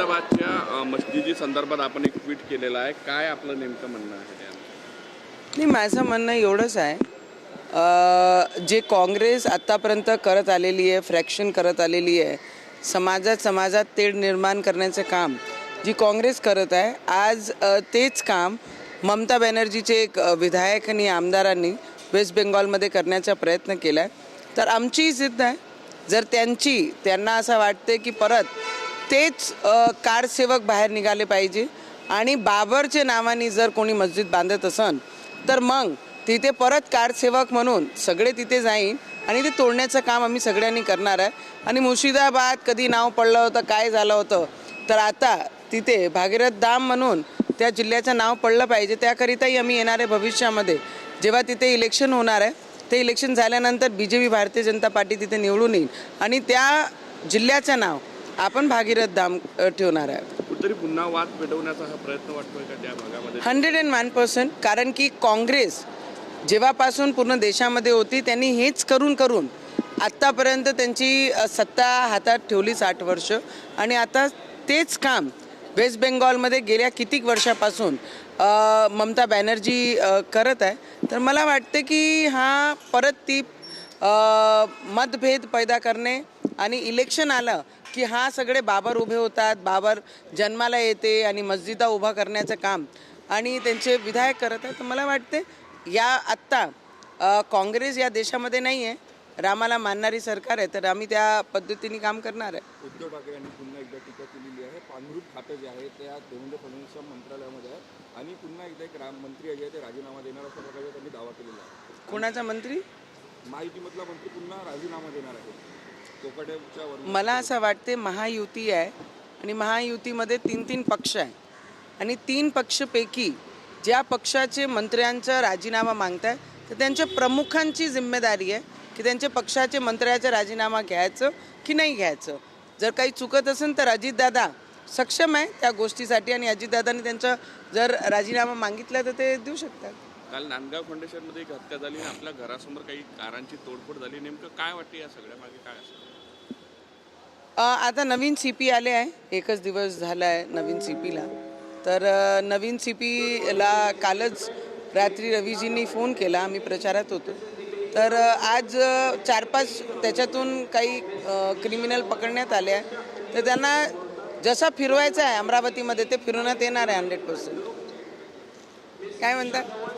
अहमदाबादच्या मस्जिदी संदर्भात आपण एक ट्विट केलेलं आहे. काय आपलं नेमकं म्हणणं आहे नाही माझं म्हणणं एवढंच आहे. जे काँग्रेस आत्तापर्यंत करत आलेली आहे फ्रॅक्शन करत आलेली आहे समाजात समाजात तेढ निर्माण करण्याचं काम जी काँग्रेस करत आहे आज तेच काम ममता बॅनर्जीचे एक विधायक आणि आमदारांनी वेस्ट बेंगॉलमध्ये करण्याचा प्रयत्न केला आहे तर आमचीही जिद्द आहे. जर त्यांची त्यांना असं वाटते की परत तेच कारसेवक बाहेर निघाले पाहिजे. आणि बाबरच्या नावाने जर कोणी मस्जिद बांधत असन तर मग तिथे परत कारसेवक म्हणून सगळे तिथे जाईन आणि ते तोडण्याचं काम आम्ही सगळ्यांनी करणार आहे. आणि मुर्शिदाबाद कधी नाव पडलं होतं काय झालं होतं तर आता तिथे भागीरथ धाम म्हणून त्या जिल्ह्याचं नाव पडलं पाहिजे. त्याकरिताही आम्ही येणाऱ्या भविष्यामध्ये. जेव्हा तिथे इलेक्शन होणार आहे ते इलेक्शन झाल्यानंतर B J P Bharatiya Janata party तिथे निवडून येईल. आणि त्या जिल्ह्याचं नाव आपण भागीरथ दाम अ, ठेवणार आहे कुठेतरी पुन्हा वाद पेटवण्याचा हा प्रयत्न वाटतोय का त्या भागामध्ये? हंड्रेड अँड वन पर्सेंट कारण की काँग्रेस जेव्हापासून पूर्ण देशामध्ये होती त्यांनी हेच करून करून आत्तापर्यंत त्यांची अ, सत्ता हातात ठेवली साठ वर्ष. आणि आता तेच काम वेस्ट बेंगॉलमध्ये गेल्या कितीक वर्षापासून अ, ममता बॅनर्जी अ, करत आहे. तर मला वाटते की हा परत ती अ, मतभेद पैदा करणे आणि इलेक्शन आलं की हा सगळे बाबर उभे होतात बाबर जन्माला येते आणि मस्जिदा उभा करण्याचं काम. आणि त्यांचे विधायक करत आहे तर मला वाटते या आत्ता काँग्रेस या देशामध्ये नाही आहे रामाला मानणारी सरकार आहे. तर आम्ही त्या पद्धतीने काम करणार आहे. उद्धव ठाकरे यांनी पुन्हा एकदा टीका केलेली आहे. पांघरुट खातं जे आहे ते आज देवेंद्र फडणवीसच्या मंत्रालयामध्ये आहे आणि पुन्हा एकदा एक राम मंत्री जे आहे ते राजीनामा देणार अशा प्रकारे त्यांनी दावा केलेला आहे. कोणाचा मंत्री? महायुतीमधला मंत्री पुन्हा राजीनामा देणार आहे. मला असं वाटते महायुती आहे आणि महायुतीमध्ये तीन तीन पक्ष आहे. आणि तीन पक्षपैकी ज्या पक्षाचे मंत्र्यांचा राजीनामा मागताय तर त्यांच्या प्रमुखांची जिम्मेदारी आहे की त्यांच्या पक्षाचे मंत्र्याचा राजीनामा घ्यायचं की नाही घ्यायचं. जर काही चुकत असेल तर अजितदादा सक्षम आहे त्या गोष्टीसाठी आणि अजितदादांनी त्यांचा जर राजीनामा मागितला तर ते देऊ शकतात. काल नांदगाव फाउंडेशनमध्ये एक हत्या झाली आणि आपल्या घरासमोर काही कारांची तोडफोड झाली. नेमकं काय वाटते या सगळ्या मागे काय असं आता नवीन सी पी आले आहे. एकच दिवस झाला आहे नवीन सी पीला तर अ, नवीन सी पीला कालच रात्री रवीजींनी फोन केला. आम्ही प्रचारात होतो. तर अ, आज अ, चार पाच त्याच्यातून काही क्रिमिनल पकडण्यात आले आहे. तर त्यांना जसा फिरवायचा आहे अमरावतीमध्ये ते फिरवण्यात येणार आहे हंड्रेड पर्सेंट काय म्हणतात